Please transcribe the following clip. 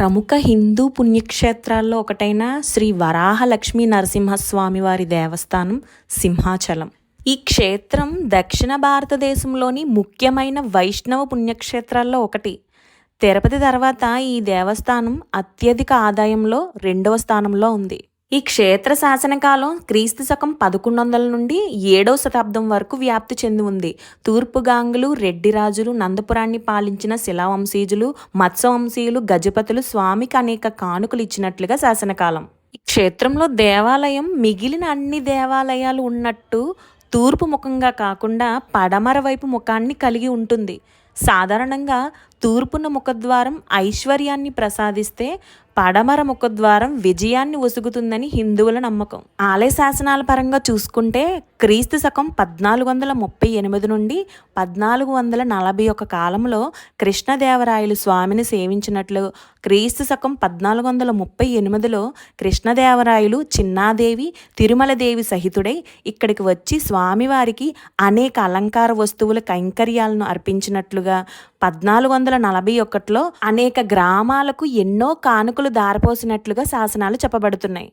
ప్రముఖ హిందూ పుణ్యక్షేత్రాల్లో ఒకటైన శ్రీ వరాహలక్ష్మీ నరసింహస్వామి వారి దేవస్థానం సింహాచలం. ఈ క్షేత్రం దక్షిణ భారతదేశంలోని ముఖ్యమైన వైష్ణవ పుణ్యక్షేత్రాల్లో ఒకటి. తిరుపతి తర్వాత ఈ దేవస్థానం అత్యధిక ఆదాయంలో రెండవ స్థానంలో ఉంది. ఈ క్షేత్ర శాసనకాలం క్రీస్తు శకం పదకొండు వందల నుండి ఏడవ శతాబ్దం వరకు వ్యాప్తి చెంది ఉంది. తూర్పు గాంగులు రెడ్డి రాజులు నందపురాన్ని పాలించిన శిలావంశీజులు మత్స్యవంశీయులు గజపతులు స్వామికి అనేక కానుకలు ఇచ్చినట్లుగా శాసనకాలం. ఈ క్షేత్రంలో దేవాలయం మిగిలిన అన్ని దేవాలయాలు ఉన్నట్టు తూర్పు ముఖంగా కాకుండా పడమర వైపు ముఖాన్ని కలిగి ఉంటుంది. సాధారణంగా తూర్పున ముఖద్వారం ఐశ్వర్యాన్ని ప్రసాదిస్తే పడమర ముఖద్వారం విజయాన్ని ఒసుగుతుందని హిందువుల నమ్మకం. ఆలయ శాసనాల పరంగా చూసుకుంటే క్రీస్తు శకం పద్నాలుగు వందల ముప్పై ఎనిమిది నుండి పద్నాలుగు వందల నలభై ఒక కాలంలో కృష్ణదేవరాయలు స్వామిని సేవించినట్లు క్రీస్తు శకం పద్నాలుగు వందల ముప్పై ఎనిమిదిలో కృష్ణదేవరాయలు చిన్నాదేవి తిరుమలదేవి సహితుడై ఇక్కడికి వచ్చి స్వామివారికి అనేక అలంకార వస్తువుల కైంకర్యాలను అర్పించినట్లు చేసినట్లుగా పద్నాలుగు వందల నలభై ఒకటిలో అనేక గ్రామాలకు ఎన్నో కానుకలు దారపోసినట్లుగా శాసనాలు చెప్పబడుతున్నాయి.